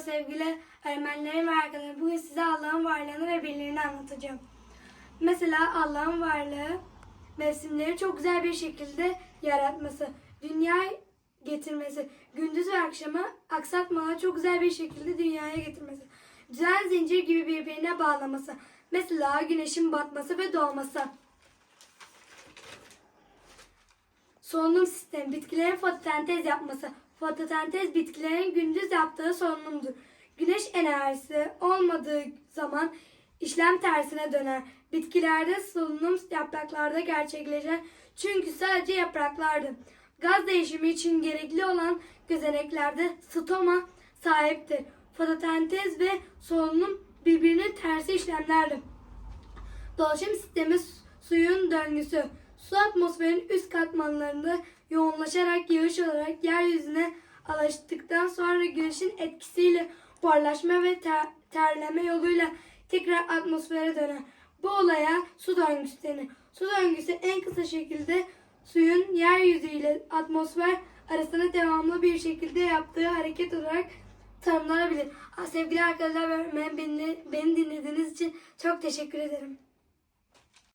sevgili öğretmenlerim ve arkadaşlarım. Bugün size Allah'ın varlığını ve birliğini anlatacağım. Mesela Allah'ın varlığı mevsimleri çok güzel bir şekilde yaratması, dünya getirmesi, gündüz ve akşamı aksatmadan çok güzel bir şekilde dünyaya getirmesi, düzen zincir gibi birbirine bağlaması, mesela güneşin batması ve doğması. Solunum sistemi, bitkilerin fotosentez yapması. Fotosentez bitkilerin gündüz yaptığı solunumdur. Güneş enerjisi olmadığı zaman işlem tersine döner. Bitkilerde solunum yapraklarda gerçekleşir çünkü sadece yapraklardır. Gaz değişimi için gerekli olan gözeneklerde stoma sahiptir. Fotosentez ve solunum birbirinin tersi işlemlerdir. Dolaşım sistemi su- suyun döngüsü. Su atmosferin üst katmanlarında yoğunlaşarak yağış olarak yeryüzüne alıştıktan sonra güneşin etkisiyle buharlaşma ve ter- terleme yoluyla tekrar atmosfere döner. Bu olaya su döngüsü denir. Su döngüsü en kısa şekilde suyun yeryüzü ile atmosfer arasında devamlı bir şekilde yaptığı hareket olarak tanımlanabilir. Sevgili arkadaşlar beni, beni dinlediğiniz için çok teşekkür ederim.